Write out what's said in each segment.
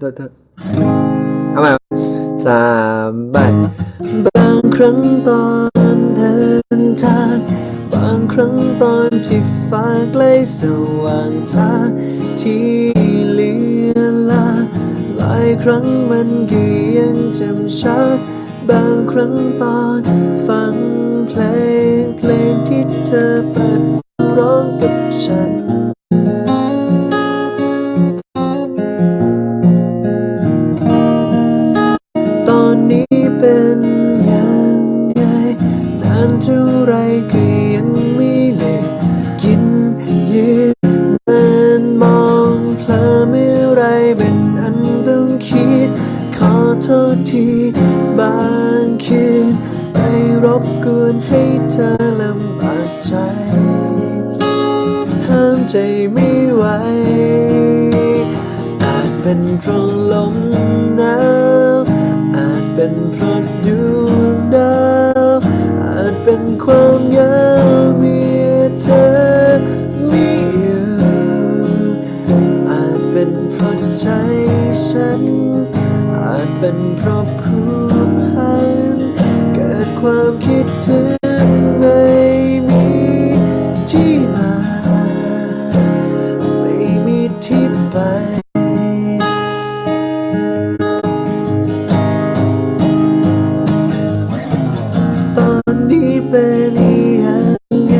โทษโทษเอามาสามใบบางครั้งตอนเดินทางบางครั้งตอนที่ฟ้าใกล้สว่างทางที่เลือนลาหลายครั้งมันก็ยังจำชัดบางครั้งตอนฟัง โทษทีบางคืนไปรบกวนให้เธอลำบากใจ ห้ามใจไม่ไหว อาจเป็นเพราะลมหนาวอาจเป็นเพราะดวงดาวอาจเป็นความเหงาเมื่อเธอไม่อยู่อาจเป็นเพราะใจ เป็นเพราะผู้พันเกิดความคิดถึงไม่มีที่มาไม่มีที่ไป ตอนนี้เป็นยังไง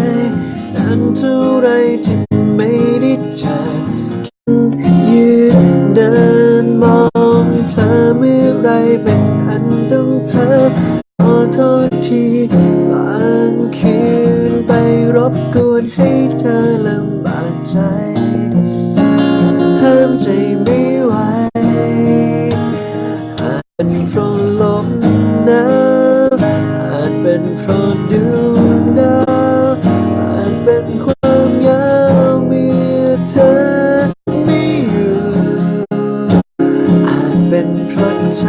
นานเท่าไรที่ไม่ได้เจอ นต้องเพ้อขอโทษทีบางคืนไปรบกวนให้เธอลำบากใจห้ามใจไม่ไหวอาจเป็นเพราะลมหนาวอาจเป็นเพราะดวงดาวอาจเป็นความยาวมีเธอไม่อยู่อาจเป็นเพราะใจ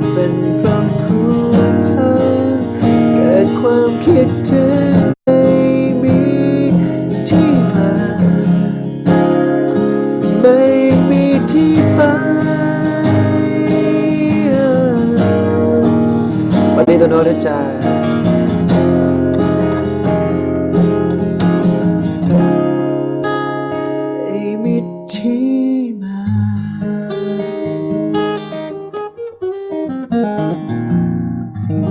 จเป็นเพราะความพันเกิดความคิดถึงไม่มีที่มาไม่มีที่ไปวันนี้ตัวโน้ตด้วยจ